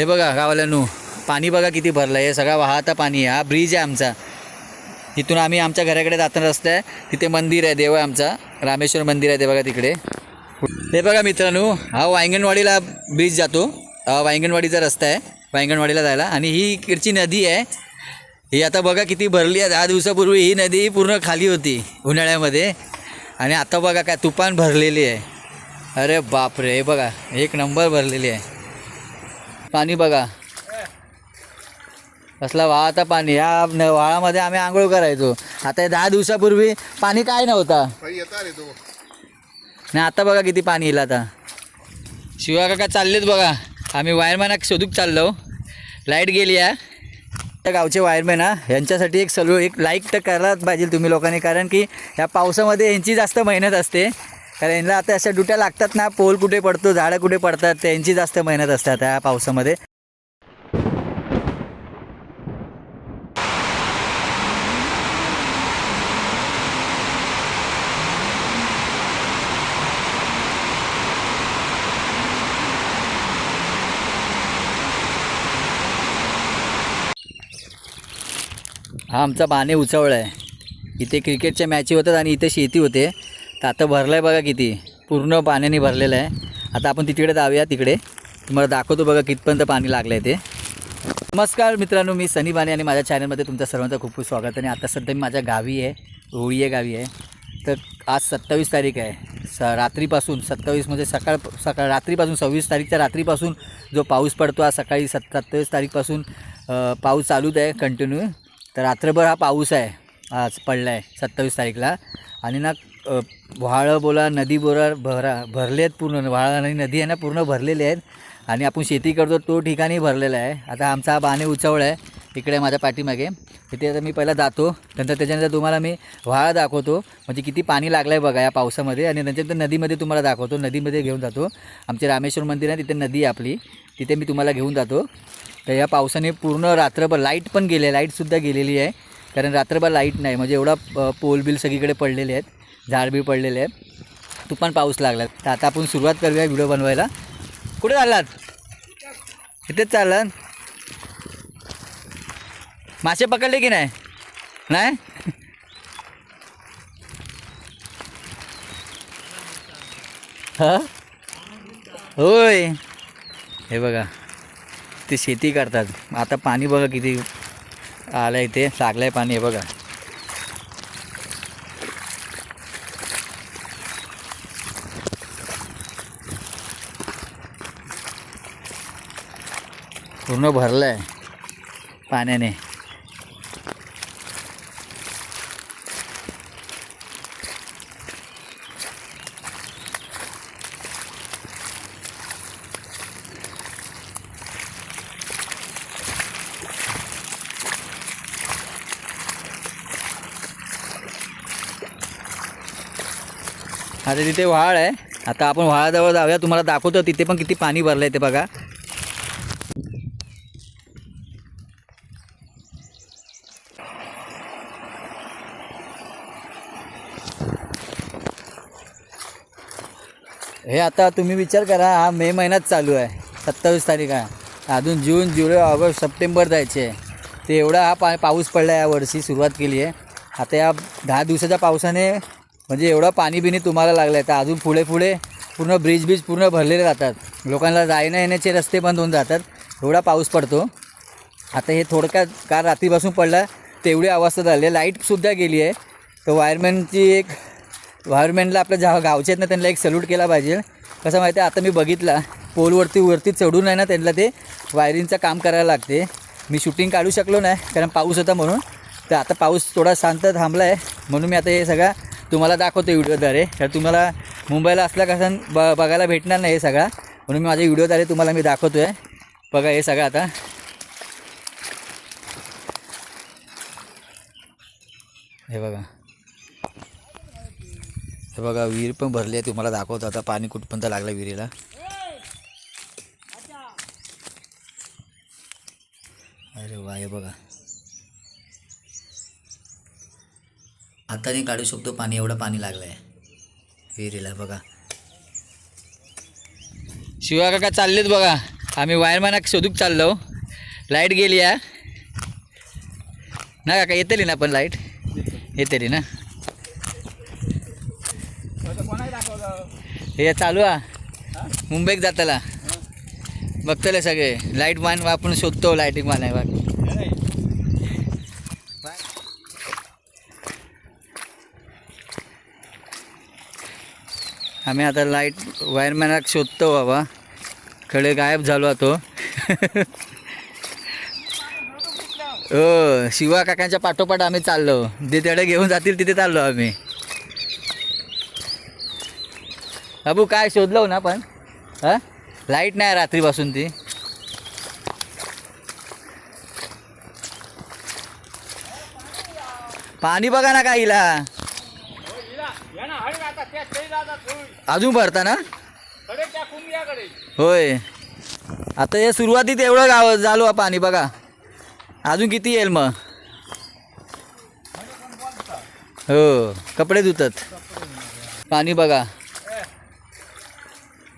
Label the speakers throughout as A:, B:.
A: हे बघा गावाल्यानू पाणी बघा किती भरलं आहे हे सगळा वाहता पाणी आहे हा ब्रिज आहे आमचा. तिथून आम्ही आमच्या घराकडे जाताना रस्ता आहे. तिथे मंदिर आहे देव आहे आमचा. रामेश्वर मंदिर आहे ते बघा तिकडे. हे बघा मित्रांनो हा वांगणवाडीला ब्रिज जातो. हा वांगणवाडीचा रस्ता आहे वांगणवाडीला जायला. आणि ही इकडची नदी आहे. ही आता बघा किती भरली आहे. दहा दिवसापूर्वी ही नदी पूर्ण खाली होती उन्हाळ्यामध्ये. आणि आता बघा काय तुफान भरलेली आहे. अरे बापरे हे बघा एक नंबर भरलेली आहे. पाणी बघा. कसला वाहता पाणी. या वाळामध्ये आम्ही आंघोळ करायचो. आता हे दहा दिवसापूर्वी पाणी काय नव्हता. नाही आता बघा किती पाणी येईल आता. शिवा काका चाललेत बघा. आम्ही वायरमॅन शोधूक चाललो. लाइट गेली आहे. त्या गावचे वायरमॅन हा. यांच्यासाठी एक सलो एक लाईक तर करायलाच पाहिजे तुम्ही लोकांनी. कारण की ह्या पावसामध्ये यांची जास्त मेहनत असते. कारण यांना आता अशा डुट्या लागतात ना पोल कुठे पडतो झाडं कुठे पडतात त्यांची जास्त मेहनत असतात त्या पावसामध्ये. हा आमचा बाणे उचवळा आहे इथे क्रिकेटच्या मॅची होतात आणि इथे शेती होते. तर आता भरलं आहे बघा किती. पूर्ण पाण्याने भरलेलं आहे. आता आपण तिकडे जाऊया तिकडे. तुम्हाला दाखवतो बघा कितपर्यंत पाणी लागलं आहे ते. नमस्कार मित्रांनो मी सनी बाणे आणि माझ्या चॅनलमध्ये तुमचं सर्वांचं खूप खूप स्वागत आणि आता सध्या मी माझ्या गावी आहे होळी आहे गावी आहे. तर आज सत्तावीस तारीख आहे. स रात्रीपासून सत्तावीस म्हणजे सकाळ सकाळ रात्रीपासून सव्वीस तारीखच्या रात्रीपासून जो पाऊस पडतो आज सकाळी सत् सत्तावीस तारीखपासून पाऊस चालूच आहे कंटिन्यू. तर रात्रभर हा पाऊस आहे आज पडला आहे सत्तावीस तारीखला. आणि ना व्हाळं बोला नदी बोला भरा भरले आहेत पूर्ण. व्हाळ आणि नदी आहे ना पूर्ण भरलेले आहेत. आणि आपण शेती करतो तो ठिकाणी भरलेला आहे. आता आमचा हा बाणे उचवळ आहे इकडे माझ्या पाठीमागे. तिथे आता मी पहिला जातो. नंतर त्याच्यानंतर तुम्हाला मी व्हाळा दाखवतो. म्हणजे किती पाणी लागलं आहे बघा या पावसामध्ये. आणि त्याच्यानंतर नदीमध्ये तुम्हाला दाखवतो. नदीमध्ये घेऊन जातो. आमचे रामेश्वर मंदिर आहे तिथे नदी आहे आपली. तिथे मी तुम्हाला घेऊन जातो. तर या पावसाने पूर्ण रात्रभर लाइट पण गेली आहे. लाईटसुद्धा गेलेली आहे. कारण रात्रभर लाइट नाही. म्हणजे एवढा पोल बिल सगळीकडे पडलेले आहेत. झाड बी पडलेले तू तुफान पाऊस लागला. तर आता आपण सुरुवात करूया व्हिडिओ बनवायला. कुठे चाललात? इथेच चाललात. मासे पकडले की नाही? नाही? हा? होय. हे बघा. ते शेती करतात. आता पाणी बघा किती आलं ते. लागलं आहे पाणी हे बघा. पूर्ण भरलं आहे पाण्याने. आता तिथे व्हाळ आहे. आता आपण व्हाळाजवळ जाऊया. तुम्हाला दाखवतो तिथे पण किती पाणी भरलं आहे ते बघा. हे आता तुम्ही विचार करा हा मे महिन्यात चालू आहे. सत्तावीस तारीख आहे. अजून जून जुलै ऑगस्ट सप्टेंबर जायचे आहे. ते एवढा हा पा पाऊस पडला या वर्षी सुरुवात केली आहे. आता या दहा दिवसाच्या पावसाने म्हणजे एवढं पाणी बिणी तुम्हाला लागलं आहे तर अजून पुढे पुढे पूर्ण ब्रिज बीज पूर्ण भरलेले जातात लोकांना जायला येण्याचे रस्ते बंद होऊन जातात. एवढा पाऊस पडतो. आता हे थोडक्यात काल रात्रीपासून पडला तेवढी अवस्था झाली आहे. लाईटसुद्धा गेली आहे. तर वायरमॅनची एक वायरमॅनला आपल्या जा गावचे आहेत ना त्यांना एक सल्यूट केला पाहिजे. कसं माहिती आहे आता मी बघितला पोलवरती वरती चढून आहे ना त्यांना ते वायरिंगचं काम करायला लागते. मी शूटिंग काढू शकलो नाही कारण पाऊस होता म्हणून. तर आता पाऊस थोडा शांत थांबला आहे म्हणून मी आता हे सगळं तुम्हाला दाखवतो व्हिडिओद्वारे कारण तुम्हाला मुंबईला असल्या कसं ब बघायला भेटणार नाही हे सगळा. म्हणून मी माझ्या व्हिडिओद्वारे तुम्हाला मी दाखवतो आहे बघा हे सगळं आता. हे बघा. हे बघा विहीर पण भरली आहे. तुम्हाला दाखवतो आता. पाणी कुठपर्यंत लागलं विहिरीला. अरे वा हे बघा. हाताने काढू शकतो पाणी. एवढं पाणी लागलं आहे विहिरीला बघा. शिवा काका चाललेत बघा. आम्ही वायरमॅनाक शोधूक चाललो. लाइट गेली या ना काका येतली ना पण लाइट? येतली ना? हे चालू आ मुंबईत जाताला. बघतले सगळे. लाइट मान आपण शोधतो लाईटिंग मान आहे बाकी आम्ही आता लाइट वायरमॅनाक शोधतो बाबा. खडे गायब झालो तो हो शिवा काकांच्या पाठोपाठ आम्ही चाललो. जे तेवढे घेऊन जातील तिथे चाललो आम्ही. अबू काय शोधलो हो ना पण? हा? लाइट नाही रात्रीपासून ती. पाणी बघा ना काहीला अजून भरता ना? होय. आता हे सुरुवातीत एवढं गाव झालो पाणी बघा. अजून किती येईल मग? हो कपडे धुतात. पाणी बघा.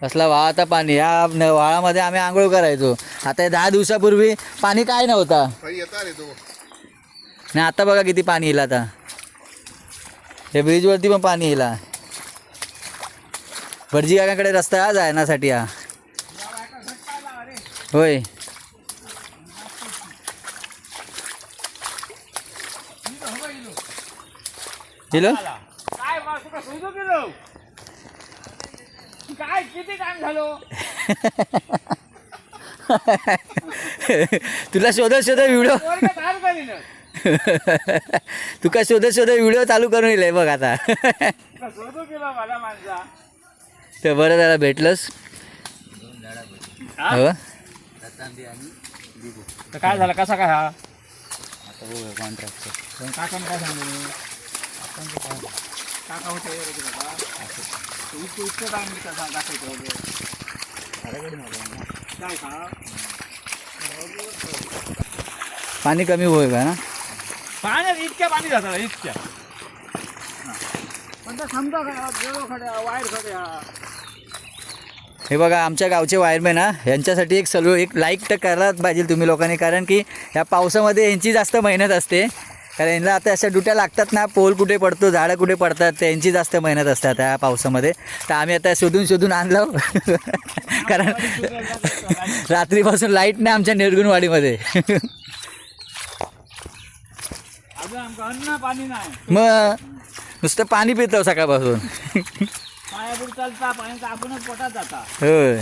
A: कसला वाहता पाणी. या न- वाळामध्ये आम्ही आंघोळ करायचो. आता हे दहा दिवसापूर्वी पाणी काय नव्हता. नाही आता बघा किती पाणी येईल आता. हे ब्रिजवरती पण पाणी येईल. भटजी काकाकडे रस्ता हा जाण्यासाठी हा. होय. गेलो
B: काय शोधू काय किती काम झालो?
A: तुला शोधत शोधत व्हिडिओ.
B: करीन.
A: तुका शोधत शोधत व्हिडिओ चालू करून येईल बघ आता.
B: शोधू मला माणसा
A: तर बरं त्याला भेटलंस.
B: हा?
A: हो.
B: तर काय झालं कसा काय हा? काय सांगितलं? काका होते ते. ते इतकं इतकं काय मी त्याचा दाखवतो वगैरे. काय का
A: पाणी कमी होय का ना
B: पाण्यात इतक्या पाणी जातं इतक्या हा. पण ते समजा काय गेलो खड्या वायर खड्या
A: हे बघा आमच्या गावचे वायरमॅन हा. यांच्यासाठी एक सलो एक लाईक तर करायलाच पाहिजे तुम्ही लोकांनी. कारण की या पावसामध्ये यांची जास्त मेहनत असते. कारण यांना आता अशा डुट्या लागतात ना पोल कुठे पडतो झाडं कुठे पडतात त्यांची जास्त मेहनत असतात या पावसामध्ये. तर आम्ही आता शोधून शोधून आणलो. कारण रात्रीपासून लाइट नाही आमच्या निर्गुणवाडीमध्ये.
B: अजून आमचं अन्न पाणी नाही.
A: मग नुसतं पाणी पितो सकाळपासून.
B: तर
A: होय.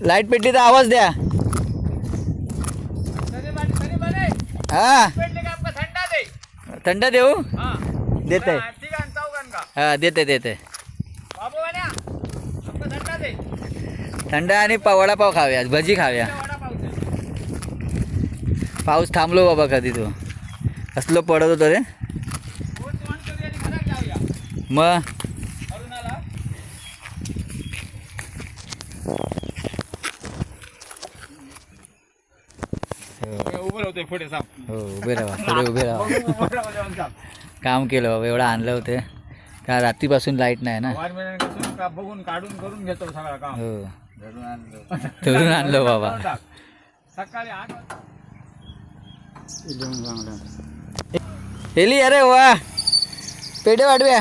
A: लाइट पेटली आवाज द्या
B: तरी बाई तरी बरे
A: हा.
B: पेटले का आपका थंडा दे
A: थंड देऊ?
B: हा
A: देते
B: हा, आहे का
A: हा देते देते
B: बाबू वाल्या आपका थंडा दे
A: थंड आणि वडापाव खाऊया भजी खाऊया. पाऊस थांबलो बाबा कधी तो. असलो पडत होतो रे?
B: जेवण करूया आणि घरात जाऊया
A: मग?
B: अरुणाला हे उभं राहतोय पुढे साप
A: हो उभे राहा पुढे उभे राहा. काम केलं बाबा एवढं आणलं होते. का रात्रीपासून लाइट नाही ना.
B: बघून काढून करून घेतो सगळं काम?
A: हो. धरून आणलं. बाबा.
B: सकाळी आठ
A: हेली अरे वा. पेढे वाढव्या.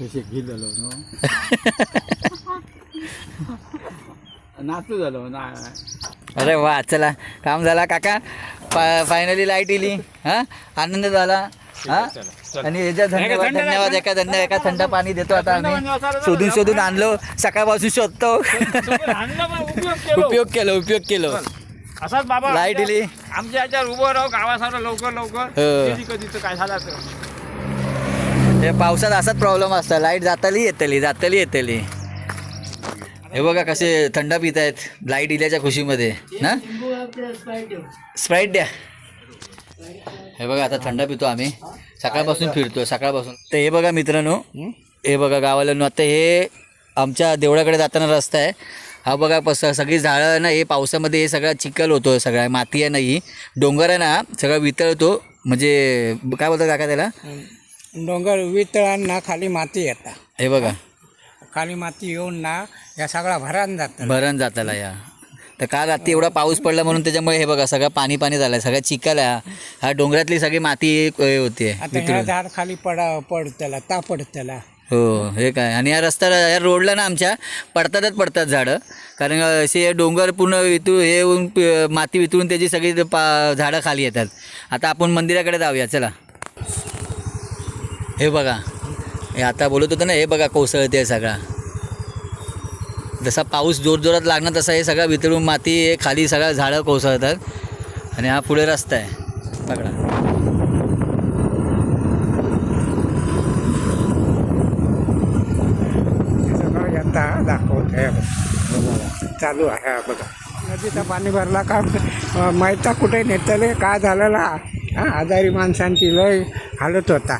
B: नाचू झालो ना.
A: अरे वा चला. काम झाला काका. फायनली लाइट इली हा? आनंद झाला. हा? आणि याच्या धन्यवाद धन्यवाद. एका धन्यवाद एका थंड पाणी देतो आता आम्ही. शोधून शोधून आणलो. सकाळपासून शोधतो. उपयोग केलो. उपयोग केलो
B: असाच बाबा लाइट
A: इली
B: आमच्या याच्यावर उभं राहू गावासारखं लवकर लवकर.
A: हो.
B: कधी काय झालं तर
A: पावसात असाच प्रॉब्लेम असता. लाइट जातली येतली जातली येतली. हे बघा कसे थंड पित आहेत. लाइट इल्याच्या खुशीमध्ये. ना? स्प्राईट द्या. हे बघा आता थंड पितो आम्ही. सकाळपासून फिरतो सकाळपासून. तर हे बघा मित्रांनो हे बघा गावाला आता हे आमच्या देवळाकडे जाताना रस्ता आहे. हा बघा पस सगळी झाडं ना हे पावसामध्ये हे सगळा चिखल होतो सगळा माती आहे ना ही. डोंगर आहे ना सगळा वितळतो. म्हणजे काय बोलतात काका त्याला?
C: डोंगर वितळान ना खाली माती येता.
A: हे बघा.
C: खाली माती येऊन ना या सगळा भरान जातं.
A: भरण जाताला या. तर काल रात्री एवढा पाऊस पडला म्हणून त्याच्यामुळे हे बघा सगळं पाणी पाणी झालं सगळं चिखल. आहे हा डोंगरातली सगळी माती हे होते.
C: आता झाड खाली पडा पडतला ता पडतला
A: हो हे काय? आणि या रस्त्याला या रोडला ना आमच्या पडतातच पडतात झाडं. कारण असे डोंगर पूर्ण वितू हे होऊन प- माती वितळून त्याची सगळी ते पा झाडं खाली येतात. आता आपण मंदिराकडे जाऊया चला. हे बघा. हे आता बोलत होतं ना हे बघा कोसळते सगळा. जसा पाऊस जोरजोरात लागणार तसा हे सगळं वितळून माती हे खाली सगळं झाडं कोसळतात. आणि हा पुढे रस्ता आहे. बघा.
C: दाखवत चालू आहे बघा. नदीचं पाणी भरला का माहिती कुठे नेतले काय झालेला हा आजारी माणसांची लय हालत होता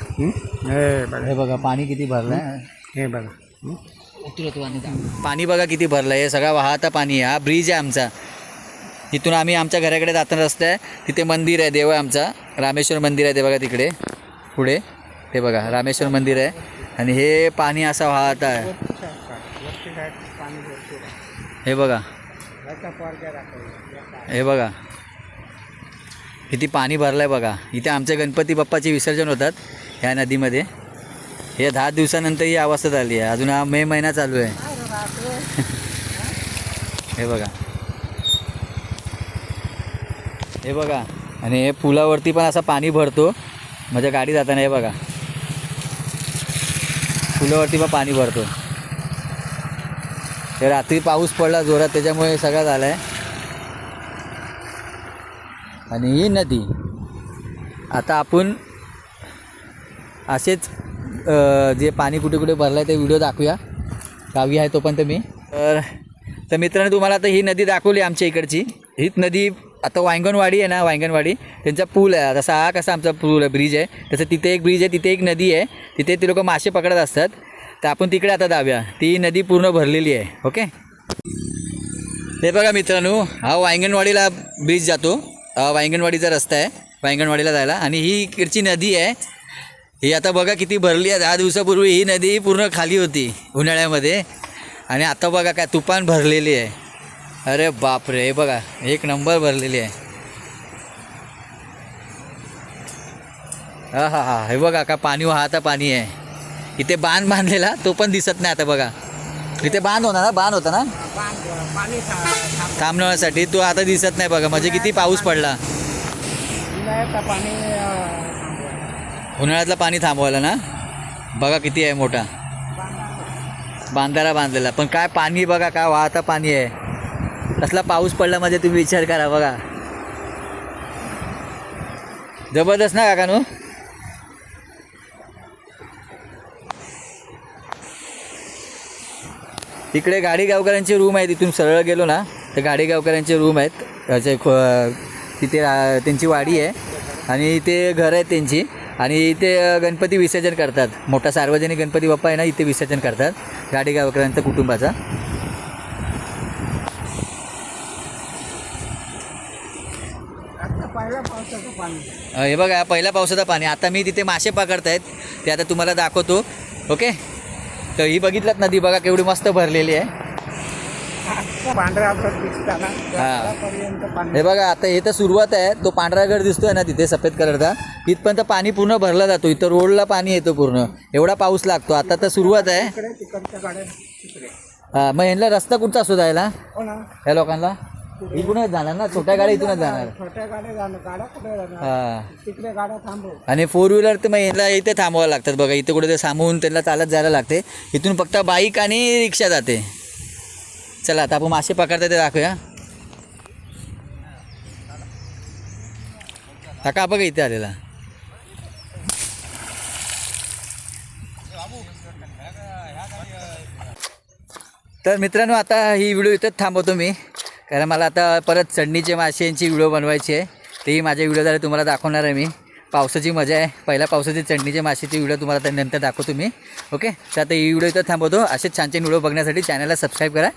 C: हं? बघा.
A: हे बघा पाणी किती भरलं आहे
C: हे बघा?
A: पाणी बघा किती भरलं आहे सगळा वाहता पाणी आहे हा ब्रिज आहे आमचा. इथून आम्ही आमच्या घराकडे जाताना रस्ता आहे. तिथे मंदिर आहे देव आहे आमचा. रामेश्वर मंदिर आहे ते बघा तिकडे. पुढे. ते बघा रामेश्वर मंदिर आहे. आणि हे पाणी असं वाहत आहे. हे बघा. हे बघा. किती पाणी भरलं आहे बघा. इथे आमचे गणपती बाप्पाचे विसर्जन होतात. ह्या नदीमध्ये. हे दहा दिवसानंतर ही अवस्था झाली आहे. अजून हा मे महिना चालू आहे. हे बघा. हे बघा. आणि हे पुलावरती पण असं पाणी भरतो. माझ्या गाडी जाताना हे बघा. पुलावरती पण पाणी भरतो. हे रात्री पाऊस पडला जोरात त्याच्यामुळे सगळं झालं आहे आणि ही नदी. आता आपण असेच जे पाणी कुठे कुठे भरलं आहे ते व्हिडिओ दाखवूया. गावी आहे तो पण मी. तर तर मित्रांनो तुम्हाला आता ही नदी दाखवली आमच्या इकडची. हीच नदी आता वांगणवाडी आहे ना वांगणवाडी. त्यांचा पूल आहे. तसा हा कसा आमचा पूल आहे ब्रिज आहे. तसं तिथे एक ब्रिज आहे तिथे एक नदी आहे. तिथे ते लोक मासे पकडत असतात. तर आपण तिकडे आता जाऊया. ती नदी पूर्ण भरलेली आहे ओके? हे बघा मित्रांनो हा वांगणवाडीला ब्रिज जातो. हा वांगणवाडीचा रस्ता आहे वांगणवाडीला जायला. आणि ही इकडची नदी आहे. ही आता बघा किती भरली आहे. दहा दिवसापूर्वी ही नदी पूर्ण खाली होती उन्हाळ्यामध्ये. आणि आता बघा काय तुफान भरलेली आहे. अरे बापरे हे बघा एक नंबर भरलेली आहे. हा हा हा हे बघा का पाणी वाहता पाणी आहे. इथे बांध बांधलेला तो पण दिसत नाही आता बघा. इथे बांध होणार ना बांध होता ना? थांबण्यासाठी तो आता दिसत नाही बघा म्हणजे किती पाऊस पडला.
C: पाणी
A: उन्हाळ्यातलं पाणी थांबवायला ना? बघा किती आहे मोठा. बांधारा बांधलेला. पण काय पाणी बघा काय वाहता पाणी आहे. कसला पाऊस पडला म्हणजे तुम्ही विचार करा बघा. जबरदस्त ना काकानू? इकडे गाडी गावकऱ्यांचे रूम आहे तिथून सरळ गेलो ना तर गाडी गावकऱ्यांचे रूम आहेत. त्याचे खो तिथे त्यांची वाडी आहे. आणि इथे घर आहेत त्यांची. आणि इथे गणपती विसर्जन करतात. मोठा सार्वजनिक गणपती बाप्पा आहे ना इथे विसर्जन करतात. गाडी गावकऱ्यांचा कुटुंबाचा.
C: आता
A: हे बघा पहिल्या पावसाचं पाणी. आता मी तिथे मासे पकडतायत. ते आता तुम्हाला दाखवतो. ओके? तर ही बघितलात नदी बघा केवढी मस्त भरलेली आहे.
C: पांढऱ्या आपलं दिसताना
A: हा. बघा आता हे तर सुरुवात आहे. तो पांढरा गड दिसतोय ना तिथे सफेद कलरचा. इथपर्यंत पाणी पूर्ण भरला जातो. इथं रोडला पाणी येतो पूर्ण. एवढा पाऊस लागतो. आता तर सुरुवात आहे. हा, मग यांना रस्ता कुठचा असतो जायला?
C: हो
A: या लोकांना? इकडूनच जाणार ना? छोट्या गाड्या इथूनच जाणार.
C: छोट्या गाड्या जाणार. जाणार?
A: हा.
C: तिकडे गाड्या थांबव.
A: आणि फोर व्हीलर तर मग यांना इथे थांबवावं लागतात. बघा इथे कुठे ते थांबवून त्यांना चालत जायला लागते. इथून फक्त बाईक आणि रिक्षा जाते. चला आता आपण मासे पकडता ते दाखवूया. काका बघा इथे आलेला. तर मित्रांनो आता ही व्हिडिओ इथंच थांबवतो मी. कारण मला आता परत चढणीचे माशांची व्हिडिओ बनवायची आहे. तेही माझ्या व्हिडिओद्वारे तुम्हाला दाखवणार आहे मी. पावसाची मजा आहे. पहिल्या पावसाची चढणीचे माशाची व्हिडिओ तुम्हाला त्यानंतर दाखवतो मी. ओके? तर आता ही व्हिडिओ इथं थांबवतो. असेच छान छान व्हिडिओ बघण्यासाठी चॅनलला सबस्क्राईब करा.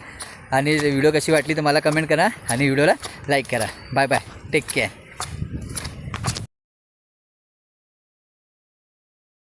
A: आणि व्हिडिओ कशी वाटली तर मला कमेंट करा आणि व्हिडिओला लाईक करा. Bye bye. Take care